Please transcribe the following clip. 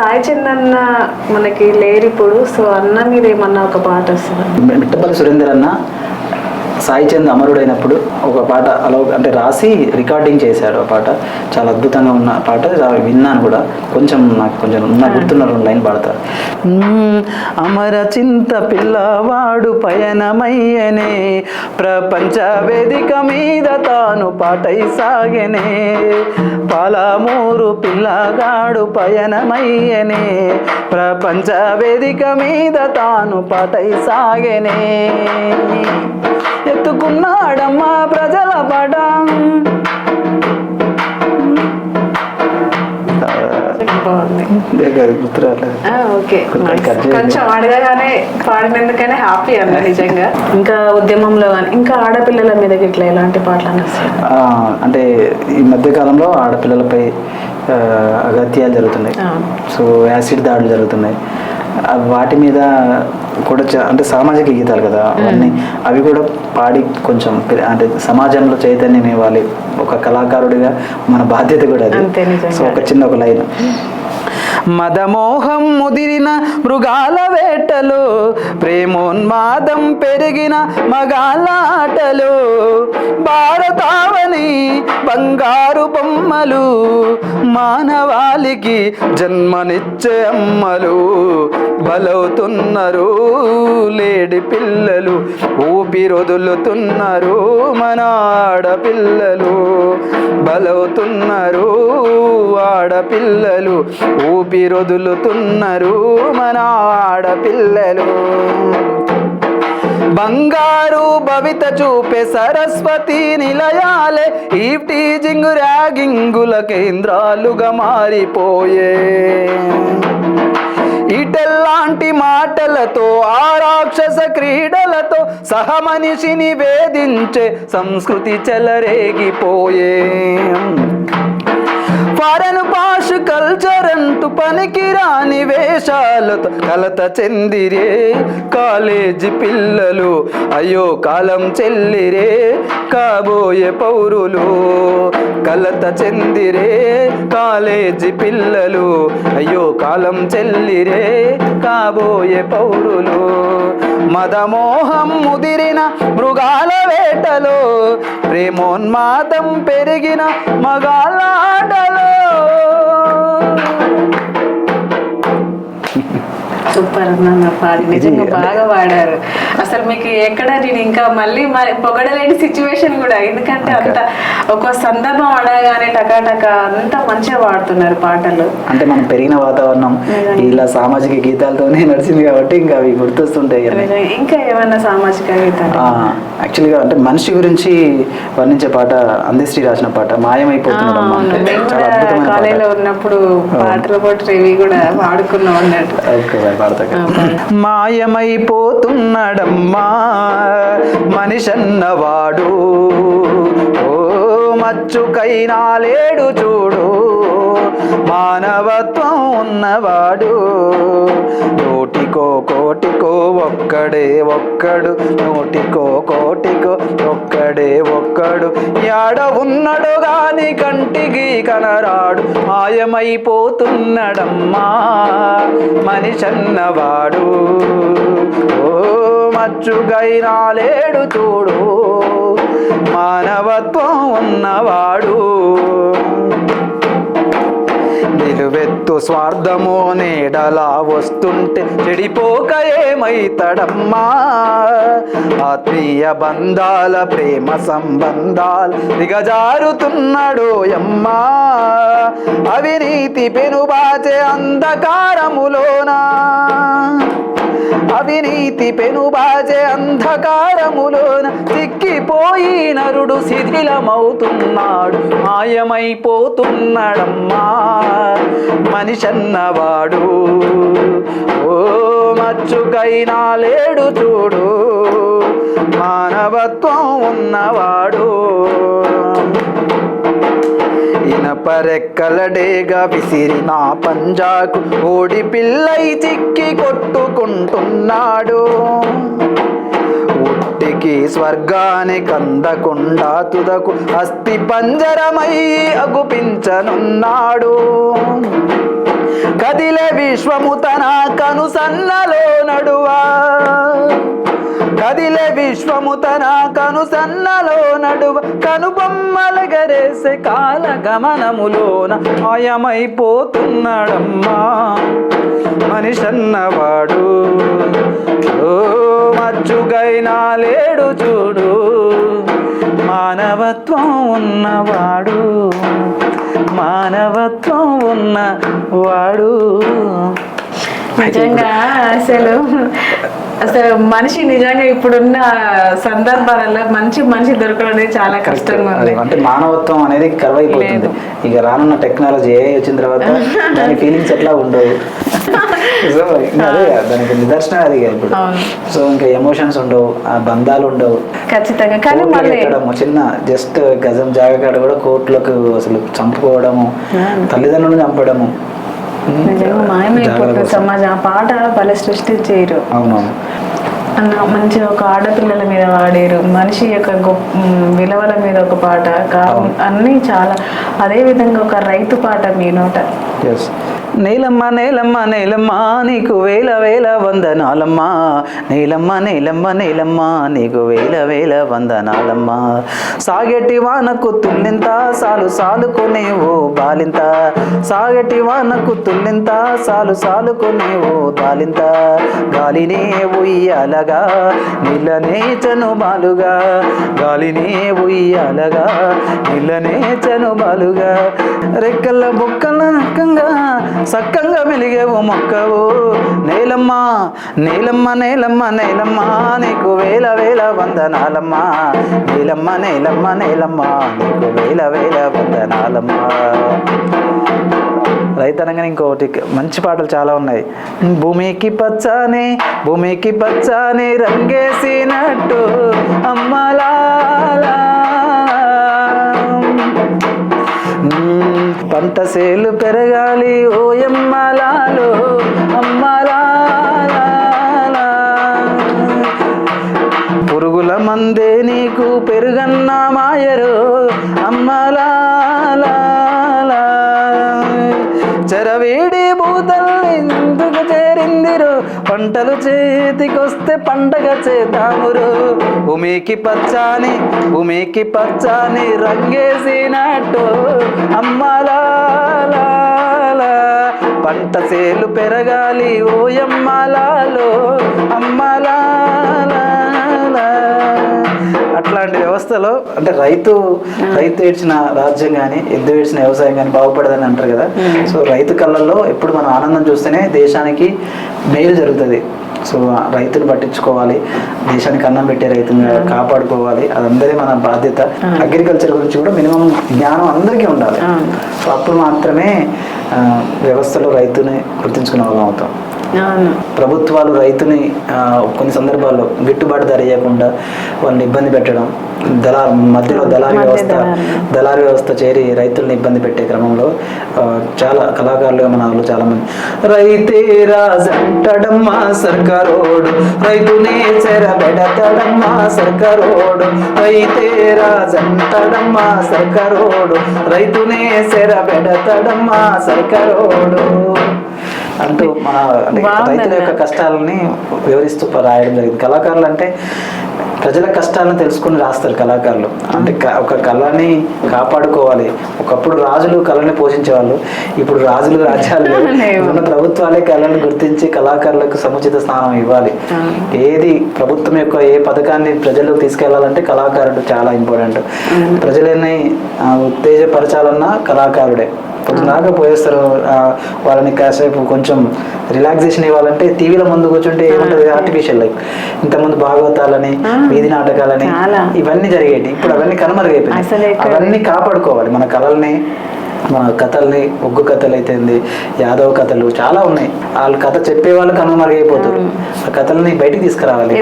సాయి చందన్న మనకి లేరు ఇప్పుడు సో అన్న మీద ఏమన్నా ఒక పాట వస్తుంది? మిట్టపల్లి సురేందర్ అన్న సాయి చంద్ అమరుడైనప్పుడు ఒక పాట అలా అంటే రాసి రికార్డింగ్ చేశాడు ఆ పాట. చాలా అద్భుతంగా ఉన్న పాట. విన్నాను కూడా. కొంచెం నాకు కొంచెం నా గుర్తున్న రెండు లైన్ పాడతారు అమర చింత పిల్లవాడు పయనమయ్యనే ప్రపంచ వేదిక మీద తాను పాటై సాగెనే. పాలమూరు పిల్లగాడు పయనమయ్యనే ప్రపంచ వేదిక మీద తాను పాటై సాగెనే. ఎత్తుకున్నాడమ్మా ప్రజల పటం. కొంచెం అడగగానే పాడినందుకనే హ్యాపీ అన్న నిజంగా. ఇంకా ఉద్యమంలో కానీ ఇంకా ఆడపిల్లల మీద ఇట్లా ఎలాంటి పాటలు అంటే ఈ మధ్య కాలంలో ఆడపిల్లలపై అగత్యాలు జరుగుతున్నాయి. సో యాసిడ్ దాడులు జరుగుతున్నాయి. వాటి మీద కూడా చ- అంటే సామాజిక గీతాలు కదా అవన్నీ అవి కూడా పాడి కొంచెం అంటే సమాజంలో చైతన్యం ఇవ్వాలి. ఒక కళాకారుడిగా మన బాధ్యత కూడా అది. సో ఒక చిన్న ఒక లైన్. మదమోహం ముదిరిన మృగాల వేటలు ప్రేమోన్మాదం పెరిగిన మగాల ఆటలు భారతావని బంగారు బొమ్మలు మానవాళికి జన్మనిచ్చే అమ్మలు. బలవుతున్నారు లేడి పిల్లలు ఊపిరొదులుతున్నారు మన ఆడపిల్లలు. బలవుతున్నారు ఆడపిల్లలు ఊపిరొదులుతున్నారు మన ఆడపిల్లలు. బంగారు భవిత చూపే సరస్వతి నిలయాలే ఈ టీజింగ్ ర్యాగింగుల కేంద్రాలుగా మారిపోయే. ఇటెల్లాంటి మాటలతో ఆ రాక్షస క్రీడలతో సహమనిషిని వేధించే సంస్కృతి చెలరేగిపోయే. ఫారెన్ భాష కల్చర్ అంటూ పనికిరాని వేషాలతో కలత చెందిరే కాలేజీ పిల్లలు. అయ్యో కాలం చెల్లిరే కాబోయే పౌరులు. కలత చెందిరే కాలేజీ పిల్లలు. అయ్యో కాలం చెల్లిరే కాబోయే పౌరులు. మదమోహం ముదిరిన మృగాల వేటలో ప్రేమోన్మాదం పెరిగిన మగాల ఆటలో. సూపర్ పాడి నిజంగా బాగా పాడారు అసలు మీకు ఎక్కడ నేను ఇంకా మళ్ళీ పొగడలేని సిచ్యువేషన్ కూడా. ఎందుకంటే అంత ఒక సందర్భం అడగానే టకాటక అంత మంచిగా పాడుతున్నారు పాటలు. అంటే మనం పెరిగిన వాతావరణం ఇలా సామాజిక గీతాలతోనే నడిచింది కాబట్టి ఇంకా అవి గుర్తొస్తుంటాయి. ఇంకా ఏమైనా సామాజిక గీతాలు? యాక్చువల్గా అంటే మనిషి గురించి వర్ణించే పాట అందశ్రీ రాసిన పాట మాయమైపోతున్నాడు పాట. కాలేజీలో ఉన్నప్పుడు పాటలు పాటలు ఇవి కూడా పాడుకున్నాం అన్నట్టు. పాడతా మాయమైపోతున్నాడమ్మా మనిషన్నవాడు. ఓ మచ్చుకైనా లేడు చూడు. మానవత్వం ఉన్నవాడు. నోటికో కోటికో ఒక్కడే ఒక్కడు. నోటికో కోటికో ఒక్కడే ఒక్కడు. యాడ ఉన్నడు గాని కంటికి కనరాడు. మాయమైపోతున్నాడమ్మా మనిషన్నవాడు. ఓ మచ్చుగైనా లేడు చూడు మానవత్వం ఉన్నవాడు. స్వార్థమో నీడలా వస్తుంటే చెడిపోక ఏమైతడమ్మా? ఆత్మీయ బంధాల ప్రేమ సంబంధాలు దిగజారుతున్నాడు యమ్మా అవినీతి పెనుబాచే అంధకారములోనా? అవినీతి పెనుబాజే అంధకారములోన చిక్కిపోయి నరుడు శిథిలమవుతున్నాడు. మాయమైపోతున్నాడమ్మా మనిషన్నవాడు. ఓ మచ్చుకైనా లేడు చూడు మానవత్వం ఉన్నవాడు. ఇనపరెక్కలడేగా విసిరిన పంజాకు ఓడి పిల్లై చిక్కి కొట్టుకుంటున్నాడు. ఉట్టికి స్వర్గానికి కందకుండా తుదకు అస్థి పంజరమై అగుపించనున్నాడు. కదిలే విశ్వము తన కను సన్నలో నడువా. కదిలే విశ్వము తన కను సన్నలో నడువ కనుబొమ్మలగరేసే కాల గమనములోన అయమైపోతున్నాడమ్మా మనిషన్నవాడు ఓ మచ్చుగైనా లేడు చూడు. మానవత్వం ఉన్నవాడు మానవత్వం ఉన్నవాడు. నిజంగా అసలు అసలు మనిషి నిజంగా ఇప్పుడున్న సందర్భాలలో మంచి మనిషి దొరకడం అనేది చాలా కష్టంగా ఉంది. అంటే మానవత్వం అనేది కరువైపోతుంది. ఇక రానున్న టెక్నాలజీ ఏ వచ్చిన తర్వాత దాని ఫీలింగ్స్ ఎట్లా ఉండవు. సో అదే దానికి నిదర్శనం అది ఇప్పుడు. సో ఇంకా ఎమోషన్స్ ఉండవు ఆ బంధాలు ఉండవు. ఖచ్చితంగా. కానీ చిన్న జస్ట్ గజం జాగకాడ కూడా కోర్టులకు అసలు చంపుకోవడము తల్లిదండ్రులను చంపడము. నిజంగా మాయమైపోతుంది. సమాజం. ఆ పాట భలే సృష్టించారు. అవునవును. అన్న మంచి ఒక ఆడపిల్లల మీద వాడారు. మనిషి యొక్క గొప్ప విలువల మీద ఒక పాట. అన్నీ చాలా అదే విధంగా ఒక రైతు పాట మీ నోట. నీలమ్మ నీలమ్మ నీలమ్మ నీకు వేల వేల వందనాలమ్మ. నీలమ్మ నీలమ్మ నీలమ్మ నీకు వేల వేల వందనాలమ్మ. సాగెటి వానకు తుల్లింత సాలు సాలుకునే ఓ బాలింత. సాగెటి వానకు తుల్లింత సాలు సాలుకునే ఓ బాలింత. గాలినే ఉయ్యాలగా నీళ్ళనే చనుబాలుగా గాలినే ఉయ్యాలగా నీళ్ళనే చనుబాలుగా రెక్కల బొక్కల నక్కంగా సక్కంగా వెలిగేవు మొక్కవు. నేలమ్మ నేలమ్మ నేలమ్మ నేలమ్మ నీకు వేల వేల వందనాలమ్మ. నేలమ్మ నేలమ్మ నేలమ్మ నీకు వేల వేల వందనాలమ్మ. రైతనగానే ఇంకోటి మంచి పాటలు చాలా ఉన్నాయి. భూమికి పచ్చని భూమికి పచ్చని రంగేసినట్టు అమ్మలాలా మ్మ్, సేలు పెరగాలి. ఓయమ్మలాలు అమ్మలాలా. పురుగుల మందే నీకు పెరుగన్న మాయరు అమ్మలాలా. చెరవేడి భూతల్ని ఎందుకు చేరిందిరు పంటలు చేతికొస్తే పండగ చేద్దామురు. భూమికి పచ్చాని భూమికి పచ్చాని రంగేసినట్టు అమ్మలాలా పంట సేలు పెరగాలి ఓయమ్మలాలో అమ్మలాలా అట్లాంటి వ్యవస్థలో అంటే రైతు రైతు ఏడ్చిన రాజ్యం కానీ ఎద్దు ఏడ్చిన వ్యవసాయం కానీ బాగుపడదని అంటారు కదా. సో రైతు కళ్ళల్లో ఎప్పుడు మనం ఆనందం చూస్తేనే దేశానికి మేలు జరుగుతుంది. సో ఆ రైతుని పట్టించుకోవాలి దేశానికి అన్నం పెట్టే రైతుని కాపాడుకోవాలి అదందరి మన బాధ్యత. అగ్రికల్చర్ గురించి కూడా మినిమం జ్ఞానం అందరికీ ఉండాలి. సో అప్పుడు మాత్రమే వ్యవస్థలో రైతుని గుర్తించుకునే వాళ్ళం అవుతాం. ప్రభుత్వాలు రైతుని కొన్ని సందర్భాల్లో గిట్టుబాటు ధర ఇవ్వకుండా వాళ్ళని ఇబ్బంది పెట్టడం దళా మధ్యలో దళారీ వ్యవస్థ. దళారీ వ్యవస్థ చేరి రైతుల్ని ఇబ్బంది పెట్టే క్రమంలో చాలా కళాకారులుగా మన వాళ్ళు చాలా మంది రైతే రాజంటడమ్మా సర్కారోడు రైతునే చెరబెడతడమ్మా సర్కారోడు రైతే రాజంటడమ్మా సర్కారోడు రైతునే చెరబెడతడమ్మా సర్కారోడు అంటూ మన. రైతుల యొక్క కష్టాలని వివరిస్తూ రాయడం జరిగింది. కళాకారులు అంటే ప్రజల కష్టాలను తెలుసుకుని రాస్తారు కళాకారులు. అంటే ఒక కళని కాపాడుకోవాలి. ఒకప్పుడు రాజులు కళని పోషించేవాళ్ళు. ఇప్పుడు రాజులు రాజ్యాలు. ఉన్న ప్రభుత్వాలే కళను గుర్తించి కళాకారులకు సముచిత స్థానం ఇవ్వాలి. ఏది ప్రభుత్వం యొక్క ఏ పథకాన్ని ప్రజల్లోకి తీసుకెళ్ళాలంటే కళాకారుడు చాలా ఇంపార్టెంట్. ప్రజలని ఉత్తేజపరచాలన్నా కళాకారుడే. పొద్దునాక పోయేస్తారు వాళ్ళని కాసేపు కొంచెం రిలాక్సేషన్ ఇవ్వాలంటే టీవీల ముందు కూర్చుంటే ఏముంటది? ఆర్టిఫిషియల్ లైఫ్ ఇంతకుముందు భాగవతాలని వీధి నాటకాలని. ఇవన్నీ జరిగేటి ఇప్పుడు అవన్నీ కనుమరుగైపోయినాయి. అవన్నీ కాపాడుకోవాలి. మన కళల్ని మన కథల్ని ఒగ్గు కథలు అయితే యాదవ కథలు చాలా ఉన్నాయి. వాళ్ళ కథ చెప్పే వాళ్ళు కనుమరుగైపోతారు ఆ కథల్ని బయటికి తీసుకురావాలి.